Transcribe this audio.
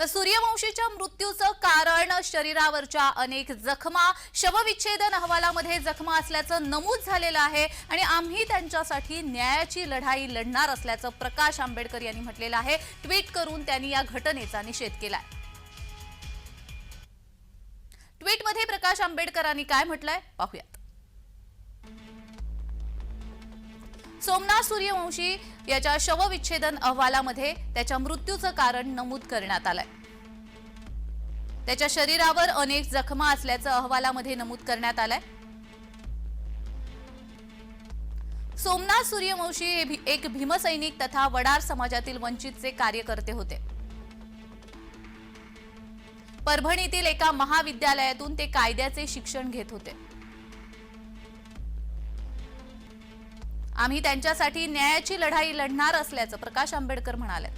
तर सूर्यवंशीच्या मृत्यूचं कारण शरीरावरच्या अनेक जखमा शवविच्छेदन अहवालामध्ये जखमा असल्याचं नमूद झालेलं आहे आणि आम्ही त्यांच्यासाठी न्यायाची लढाई लढणार असल्याचं प्रकाश आंबेडकर यांनी म्हटलेलं आहे. ट्विट करून त्यांनी या घटनेचा निषेध केलाय. ट्विटमध्ये प्रकाश आंबेडकरांनी काय म्हटलंय? पाहूयात. सोमनाथ सूर्यवंशी याच्या शवविच्छेदन अहवालामध्ये त्याच्या मृत्यूचं कारण नमूद करण्यात आलंय. त्याच्या शरीरावर अनेक जखमा असल्याचं अहवालामध्ये नमूद करण्यात आलंय. सोमनाथ सूर्यवंशी हे भी- एक भीमसैनिक तथा वडार समाजातील वंचितचे कार्यकर्ते होते. परभणीतील एका महाविद्यालयातून ते कायद्याचे शिक्षण घेत होते. आम्ही त्यांच्यासाठी न्यायाची लढाई लढणार असल्याचं प्रकाश आंबेडकर म्हणाले